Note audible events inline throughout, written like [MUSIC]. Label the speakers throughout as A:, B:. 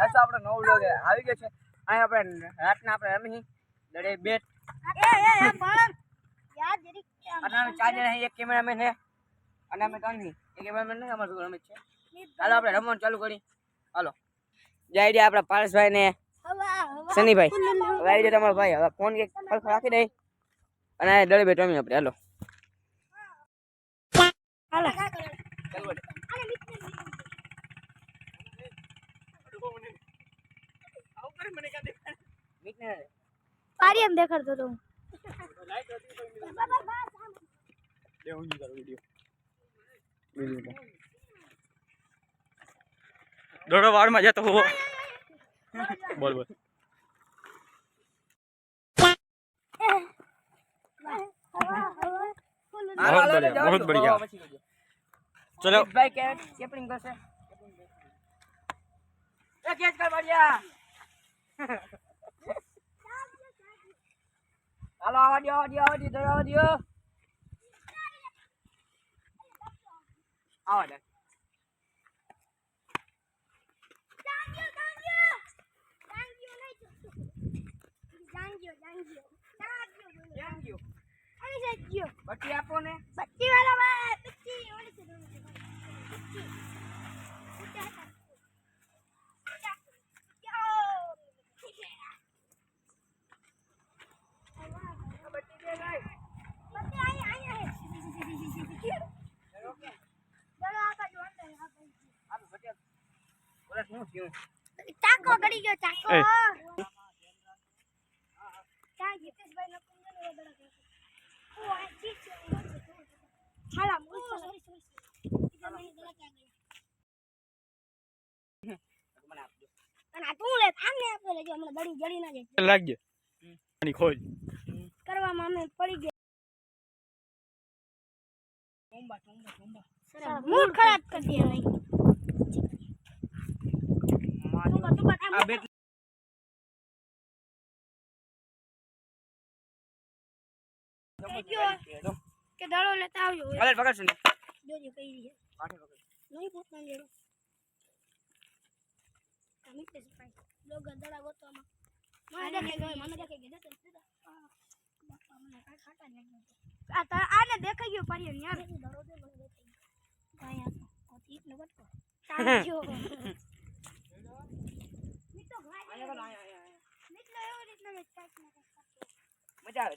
A: હસો આપણે નવો વ્લોગ આવી ગયો છે અહીં આપણે રાતના આપણે રમી દડે બેટ અને ચાર્જર એક કેમેરામેન છે. અને અમે ત્રણ એક કેમેરામેન નહીં અમારું રમે છે? હાલો આપણે રમવાનું ચાલુ કરી હાલો. જય ડી આપણા પારસભાઈ ને સનીભાઈ હવે તમારો ભાઈ. હવે ફોન કે રાખી દે. અને ડળી બેટો અમે આપણે. હાલો.
B: પારી એમ દેખાડતો તું
C: લાઈટ હતી લે હું
A: કરું વિડિયો વિડિયો. દોડો વાળમાં જતો હોવો બોલ बोल
B: बहुत बढ़िया बहुत बढ़िया। चलो। कैच कर बढ़िया। Hello
A: audio audio
B: audio audio. आवाज़
A: ક્યાં આપો ને
B: બચ્ચી વાળા ભાઈ બચ્ચી ઓલી ચાકો ગળી ગયો ચાકો. જીતેશભાઈ દડી જડી ના કરવામાં અમે પડી ગયા.
A: ટોમ્બા
B: સર મૂડ ખરાબ કરી દે નહીં કે દાડો લેતા આવજો.
A: હાલે પકડશું ને.
B: જોજો કઈ રીતે
A: પાછો પકડ.
B: નહીં પોતાને લેડો તમે તે ભાઈ. લોગ દડા ગોતવામાં. મને દેખે ગયો મને દેખે ગયો. જતો સીધા બાપા મને કાંઈ ખાટા નહીં. આ તા- આને દેખાઈ ગયો પાડ્યો ને યાર. દડો દે મને દેખાઈ ગયો. તો ઈટ ને બટકો ચાંચ્યો [LAUGHS] મીઠો ભાઈ.
A: આયા આયા
B: મીઠો એવો રીતના મેં કરતો.
A: મજા આવે.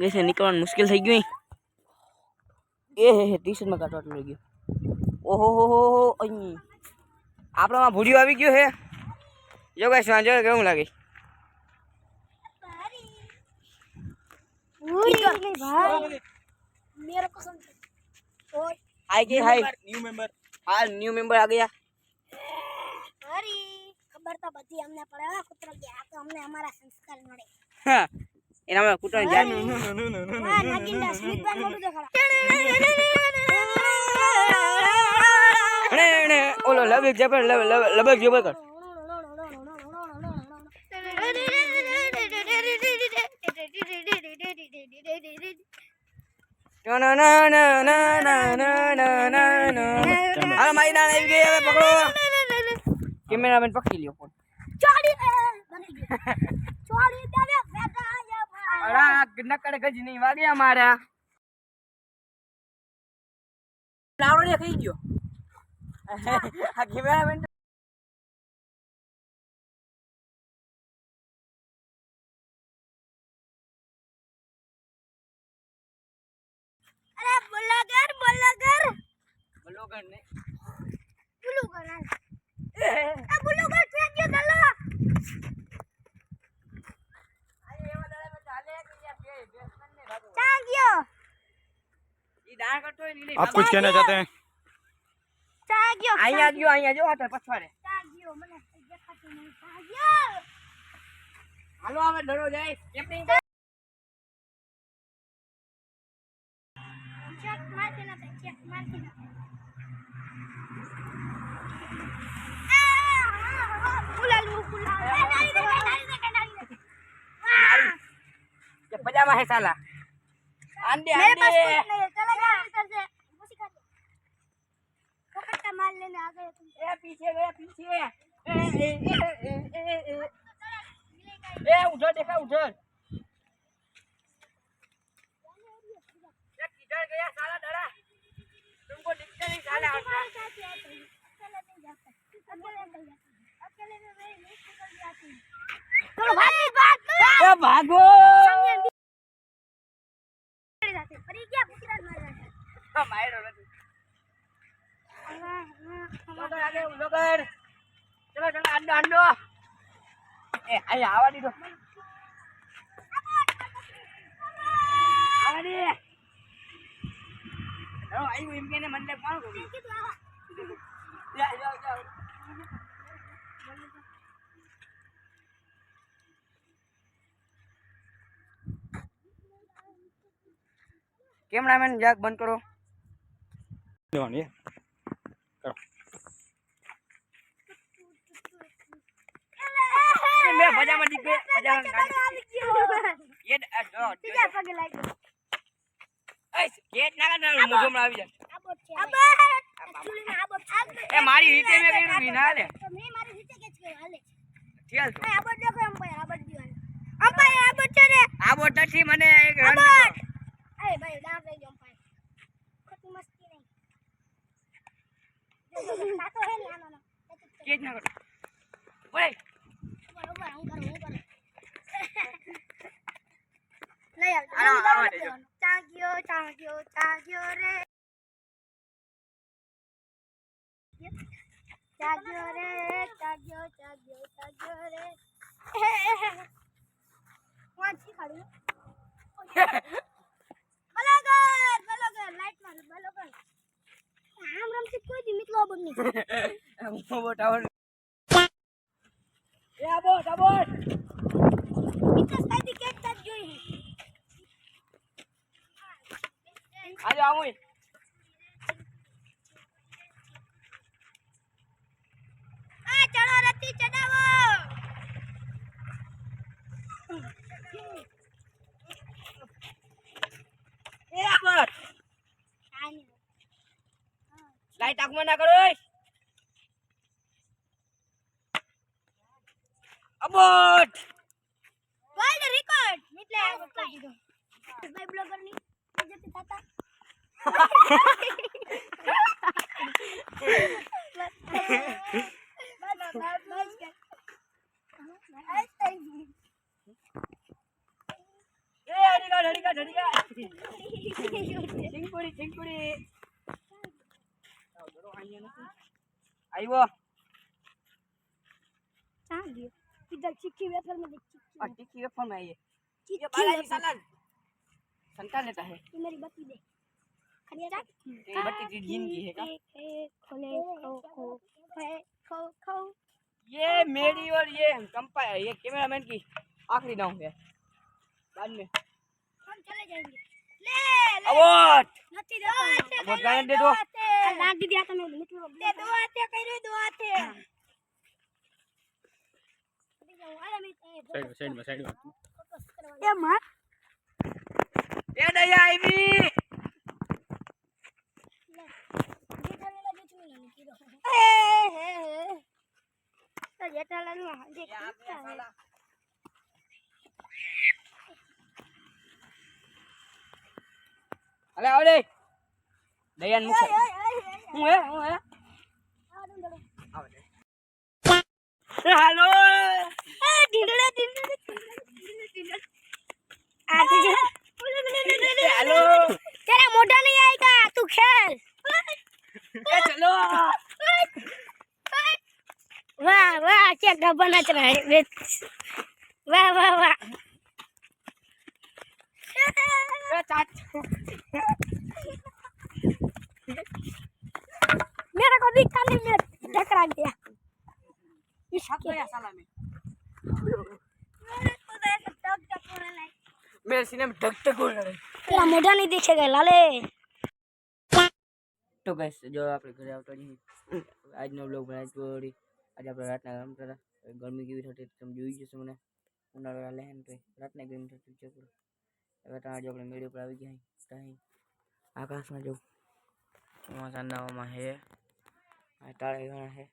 A: ગઈ નીકળવાનું મુશ્કેલ થઈ ગયું એ હે હે ટીશર્ટમાં કાઢવા લઈ ગયો ઓહો હો હો હો અહીં આપણામાં ભૂડિયો આવી ગયો હે જો કઈ સાંજો કેવું લાગે હાય કે હાય
C: ન્યુ મેમ્બર
A: હા ન્યુ મેમ્બર આ
B: ગયા ખબર તો બધી અમને પડે કૂતરો ગયા તો અમને અમારા સંસ્કાર મળે
A: હા એનામાં કૂટણ જાય ઓલો લબેક જબર લબેક જબર કર કેમેરામેન પકડી લ્યો ફોન
B: ચોડી ચોડી
A: અડા નકડ ગજ નહીં વાગ્યા મારા. લાવડો ખાઈ ગયો. [LAUGHS] આ કેમેરામેન
B: અરે બ્લોગર બ્લોગર.
A: બ્લોગર ને ગયો ગલો આપ
C: કુછ કહેના ચાહતે હૈ ચાગ્યો
B: અહીં
A: આ ગયો અહીં આ જો હાથે પછવાડે
B: ચાગ્યો મને દેખાતું નહીં ચાગ્યો
A: હાલો હવે ડરો જાય કેપિંગ
B: ચેક મારતી ના ચેક મારતી
A: ના પજામા હે સાલા अंडे
B: मेरे पास कुछ नहीं है चला जा इधर से उसी का पकड़ का माल लेने आ गए तुम
A: ए पीछे गया पीछे ए ए ए ए ए उधर देखा उधर किधर गया साला डरा तुमको दिखता नहीं साला
B: अकेले में
A: मैं नहीं
B: पकड़ जाती चलो भाई बात भागो
A: માર્યો નથી ચલો ચલો આંડો આંડો એ આય આવા દીધો આવા દે ચલો આવ્યું એમ કે મને કોણ જાઓ જાઓ જાઓ કેમેરામેન જાગ બંધ કરો દેવાની મારી રીતે મેં કર્યું વિના લે
B: આ
A: બોટ નથી મને એક રન
B: ચાગ્યો રે ચાગ્યો રે ચાગ્યો ચાગ્યો ચાગ્યો રે વાંચી ખાડું બલોગર બલોગર લાઈટ માર બલોગર. આમ રમતી કોઈ દી મિત્રો બની
A: બોટ આવડ. એ આ બોટ આ બોટ.
B: મિત્ર સાદી કેટ તક જોઈ
A: આજો આવું
B: આ ચડો રતી ચડાવો
A: એ આ બોટ
B: આની
A: લાઈટ આગમાં ના કરો અબોટ.
B: વર્લ્ડ રેકોર્ડ એટલે આ કરી દીધો. ભાઈ બ્લોગરની જતી તાતા [LAUGHS] किधर
A: और में ये।
B: ये
A: बाला संता लेता है।
B: ये मेरी बत्ती खनिया जा
A: ये बत्ती है का?
B: खोले खो खो खो खो
A: ये मेरी और ये कंपा है ये कैमरामैन की आखिरी नाव है। बाद में।
B: हम चले जाएँगे। ले
A: ले।
B: अवार्ड नती
A: दो अवार्ड दे दो।
B: लाग दिया तो मैं मित्र दे दो आते कह रहे
C: दो आते। हाँ। સાઈડ સાઈડ સાઈડ
B: એ માં
A: એ દયા આવી અલે આવ દે દયાન મુખ હું હે હું હે આવ દે હાલો
B: तेरा मोटा नहीं आएगा तू खेल।
A: चलो।
B: वाह वाह क्या डब्बा नाच रहा है वाह वाह वाह।
A: ए चाट।
B: अभी काने में टकरा गया। इस
A: गया साला में।
B: मेरे
A: सीने में धक धक हो रहा है
B: तेरा मोटा नहीं दिखेगा लाले
A: તો ગાઈસ જો આપણે ઘરે આવતા જઈએ આજનો બ્લોગ બનાવી થોડી આજે આપણે રાતના ગરમ હતા ગરમી કેવી થતી તમે જોઈ જશો મને ઉનાળો લાલે હે તો રાતના ગરમી થતી છે પૂરું હવે ત્યાં જો આપણે મેળી ઉપર આવી ગયા ત્યાં આકાશમાં જો ચોમાસાના હવામાં હે તારા ઘણા હે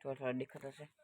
A: થોડા થોડા દેખાતા છે